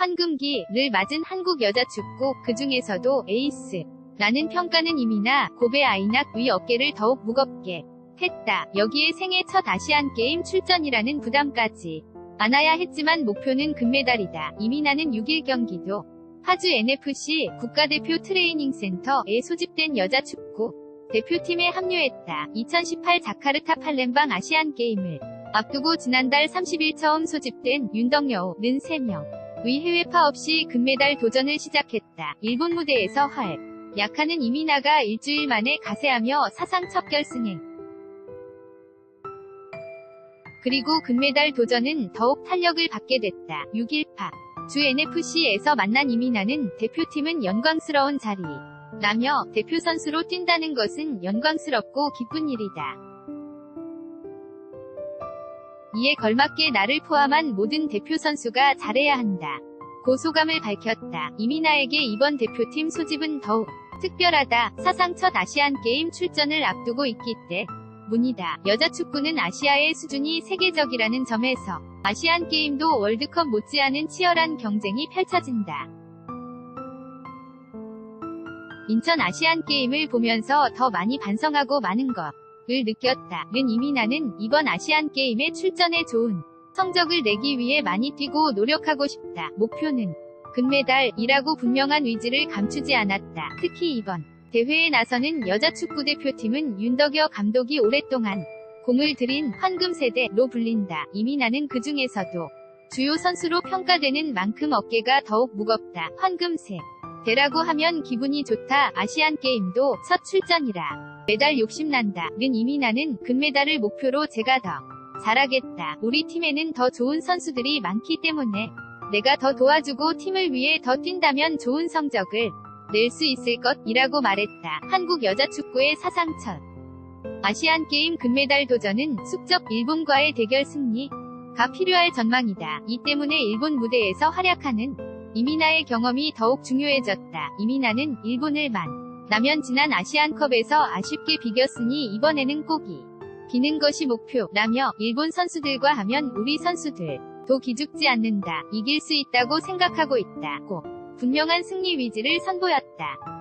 황금기를 맞은 한국 여자 축구 그 중에서도 에이스. 라는 평가는 이미나 고베 아이낙 위 어깨를 더욱 무겁게 했다. 여기에 생애 첫 아시안 게임 출전이라는 부담까지 안아야 했지만 목표는 금메달이다. 이민아는 6일 경기도 파주 NFC 국가대표 트레이닝 센터에 소집된 여자 축구 대표팀에 합류했다. 2018 자카르타 팔렘방 아시안 게임을 앞두고 지난달 30일 처음 소집된 윤덕여우는 3명 의 해외파 없이 금메달 도전을 시작했다. 일본 무대에서 활 약하는 이민아가 일주일 만에 가세하며 사상 첫 결승에 그리고 금메달 도전은 더욱 탄력을 받게 됐다. 6일파 주 NFC에서 만난 이민아는 대표팀은 영광스러운 자리 라며 대표 선수로 뛴다는 것은 영광스럽고 기쁜 일이다. 이에 걸맞게 나를 포함한 모든 대표 선수가 잘해야 한다. 고소감을 밝혔다. 이민아에게 이번 대표팀 소집은 더욱 특별하다. 사상 첫 아시안 게임 출전을 앞두고 있기 때문이다. 여자 축구는 아시아의 수준이 세계적이라는 점에서 아시안 게임도 월드컵 못지않은 치열한 경쟁이 펼쳐진다. 인천 아시안 게임을 보면서 더 많이 반성하고 많은 것 을 느꼈다. 는 이민아는 이번 아시안 게임에 출전해 좋은 성적을 내기 위해 많이 뛰고 노력하고 싶다. 목표는 금메달이라고 분명한 의지를 감추지 않았다. 특히 이번 대회에 나서는 여자 축구 대표팀은 윤덕여 감독이 오랫동안 공을 들인 황금 세대로 불린다. 이민아는 그 중에서도 주요 선수로 평가되는 만큼 어깨가 더욱 무겁다. 황금세. 대라고 하면 기분이 좋다. 아시안 게임도 첫 출전이라 메달 욕심난다. 는 이민아는 금메달을 목표로 제가 더 잘하겠다. 우리 팀에는 더 좋은 선수들이 많기 때문에 내가 더 도와주고 팀을 위해 더 뛴다면 좋은 성적을 낼 수 있을 것이라고 말했다. 한국 여자 축구의 사상 첫 아시안 게임 금메달 도전은 숙적 일본과의 대결 승리가 필요할 전망이다. 이 때문에 일본 무대에서 활약하는 이민아의 경험이 더욱 중요해졌다. 이민아는 일본을 만 나면 지난 아시안컵에서 아쉽게 비겼으니 이번에는 꼭 이 기는 것이 목표라며 일본 선수들과 하면 우리 선수들도 기죽지 않는다. 이길 수 있다고 생각하고 있다. 고 분명한 승리 위지를 선보였다.